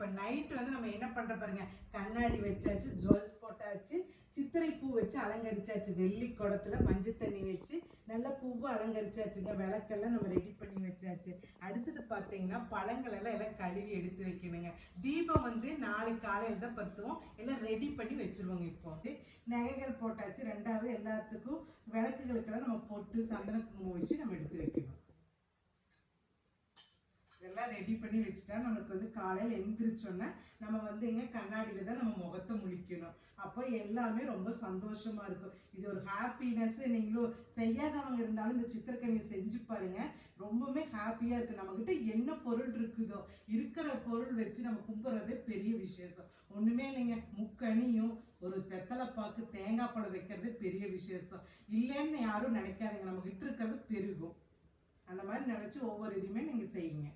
இப்போ நைட்டு வந்து நம்ம என்ன பண்ணுற பாருங்க. கண்ணாடி வச்சாச்சு ஜுவல்ஸ் போட்டாச்சு சித்திரை பூ வச்சு அலங்கரிச்சாச்சு. வெள்ளி குடத்தில் மஞ்சள் தண்ணி வச்சு நல்ல பூவும் அலங்கரிச்சாச்சுங்க. விளக்கெல்லாம் நம்ம ரெடி பண்ணி வச்சாச்சு. அடுத்தது பார்த்தீங்கன்னா பழங்களெல்லாம் எல்லாம் கழுவி எடுத்து வைக்கணுங்க. தீபம் வந்து நாளைக்கு காலையில் தான் பத்துவோம் எல்லாம் ரெடி பண்ணி வச்சிருவோங்க இப்போ வந்து. நகைகள் போட்டாச்சு. ரெண்டாவது எல்லாத்துக்கும் விளக்குகளுக்கெல்லாம் நம்ம போட்டு சந்தன குங்குமம் வச்சு நம்ம எடுத்து வைக்கணும். இதெல்லாம் ரெடி பண்ணி வச்சுட்டா நமக்கு வந்து காலையில் எந்திரிச்சோன்னே நம்ம வந்து இங்கே கண்ணாடியில் தான் நம்ம முகத்தை முழிக்கணும். அப்போ எல்லாமே ரொம்ப சந்தோஷமா இருக்கும். இது ஒரு ஹாப்பினஸ் நீங்களும் செய்யாதவங்க இருந்தாலும் இந்த சித்திரக்கனியை செஞ்சு பாருங்க. ரொம்பவுமே ஹாப்பியாக இருக்கு. நம்மக்கிட்ட என்ன பொருள் இருக்குதோ இருக்கிற பொருள் வச்சு நம்ம கும்பிட்றதே பெரிய விசேஷம். ஒன்றுமே இல்லைங்க. முக்கணியும் ஒரு தெத்தலை பாக்கு தேங்காய் பழம் வைக்கிறது பெரிய விசேஷம். இல்லைன்னு யாரும் நினைக்காதீங்க. நம்மக்கிட்ட இருக்கிறது பெருகும். அந்த மாதிரி நினச்சி ஒவ்வொரு இதுவுமே நீங்கள் செய்யுங்க.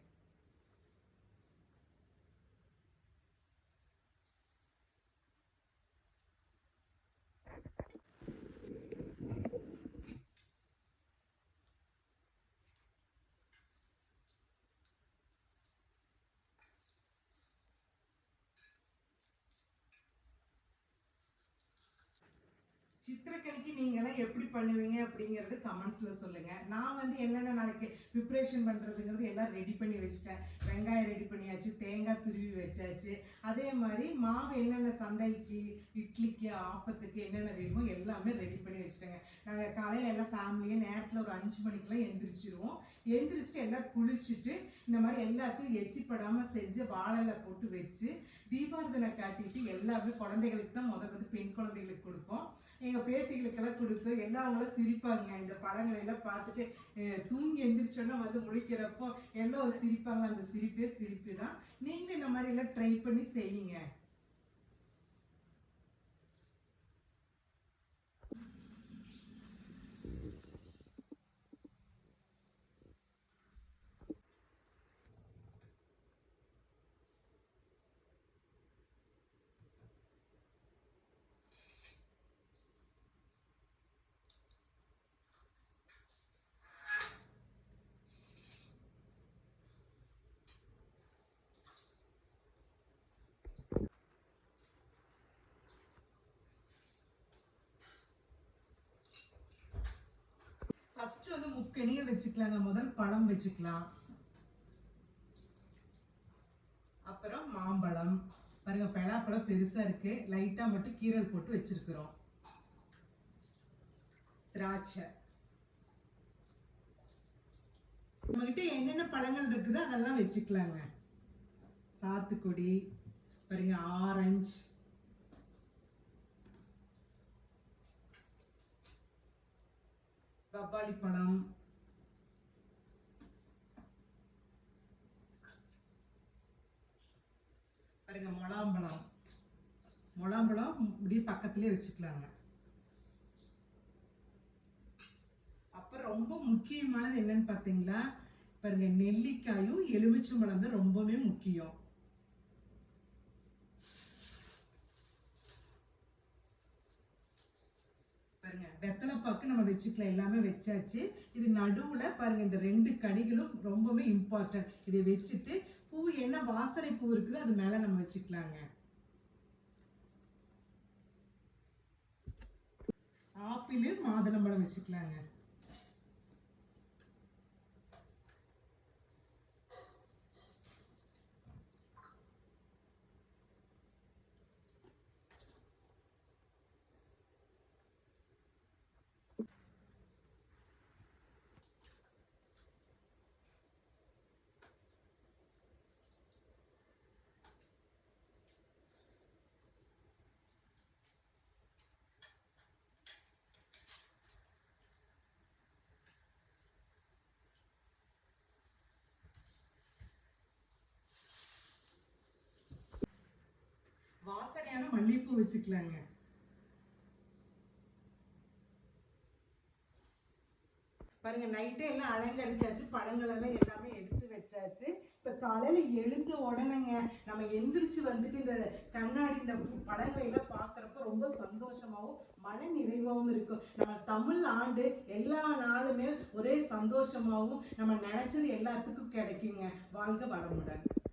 சித்திரக்கணிக்கு நீங்களாம் எப்படி பண்ணுவீங்க அப்படிங்கிறது கமெண்ட்ஸில் சொல்லுங்கள் நான் வந்து என்னென்ன நாளைக்கு ப்ரிப்ரேஷன் பண்ணுறதுங்கிறது எல்லாம் ரெடி பண்ணி வச்சுட்டேன். வெங்காயம் ரெடி பண்ணியாச்சு தேங்காய் துருவி வச்சாச்சு. அதே மாதிரி மாவு என்னென்ன சந்தைக்கு இட்லிக்கு ஆப்பத்துக்கு என்னென்ன வேணுமோ எல்லாமே ரெடி பண்ணி வச்சுட்டேங்க. நாங்கள் காலையில் எல்லாம் ஃபேமிலியும் நேரத்தில் ஒரு அஞ்சு மணிக்கெல்லாம் எந்திரிச்சிருவோம். எந்திரிச்சிட்டு எல்லாம் குளிச்சுட்டு இந்த மாதிரி எல்லாத்தையும் எச்சிப்படாமல் செஞ்சு வாழலை போட்டு வச்சு தீபாரதனை காட்டிட்டு எல்லாமே குழந்தைகளுக்கு தான் முதல் வந்து பெண் குழந்தைகளுக்கு கொடுப்போம். எங்கள் பேத்திகளுக்கெல்லாம் கொடுத்து எல்லாம் அவங்களும் சிரிப்பாங்க. இந்த படங்களை எல்லாம் பார்த்துட்டு தூங்கி எந்திரிச்சோன்னா வந்து முழிக்கிறப்போ எல்லாம் ஒரு சிரிப்பாங்க. அந்த சிரிப்பே சிரிப்பு தான் நீங்களும் இந்த மாதிரி எல்லாம் ட்ரை பண்ணி செய்யுங்க. ஃபர்ஸ்ட் வந்து முக்கணியை வச்சுக்கலாங்க. முதல் பழம் வச்சுக்கலாம். அப்புறம் மாம்பழம். பாருங்க பலாப்பழம் பெருசா இருக்கு. லைட்டா மட்டும் கீரல் போட்டு வச்சிருக்கிறோம். திராட்சை. நம்மகிட்ட என்னென்ன பழங்கள் இருக்குதோ அதெல்லாம் வச்சுக்கலாங்க. சாத்துக்குடி பாருங்க ஆரஞ்சு பப்பாளி பழம் பாருங்க முலாம்பழம் முலாம்பழம் இப்படி பக்கத்துலேயே வச்சுக்கலாங்க. அப்புறம் ரொம்ப முக்கியமானது என்னன்னு பார்த்தீங்களா பாருங்க நெல்லிக்காயும் எலுமிச்சம்பழம் தான் ரொம்பவே முக்கியம் பாருங்க வெத்தலை பக்கம் நம்ம வச்சுக்கலாம் எல்லாமே வச்சாச்சு. இது நடுவில் பாருங்கள் இந்த ரெண்டு கனிகளும் ரொம்பவே இம்பார்ட்டன்ட் இதை வச்சுட்டு பூ என்ன வாசனை பூ இருக்குதோ அது மேலே நம்ம வச்சுக்கலாங்க. ஆப்பிள் மாதுளம்பழம் வச்சுக்கலாங்க. வாசனையான வச்சுக்கலாங்க. பாருங்க நைட்டே எல்லாம் அலங்கரிச்சாச்சு பழங்களெல்லாம் எல்லாமே எடுத்து வச்சாச்சு. இப்ப காலையில் எழுந்த உடனேங்க நம்ம எந்திரிச்சு வந்துட்டு இந்த கண்ணாடி இந்த பழங்களை எல்லாம் பார்க்குறப்ப ரொம்ப சந்தோஷமாவும் மன நிறைவாகவும் இருக்கும். நம்ம தமிழ் ஆண்டு எல்லா நாளுமே ஒரே சந்தோஷமாவும் நம்ம நினைச்சது எல்லாத்துக்கும் கிடைக்குங்க. வாழ்க வளமுடன்.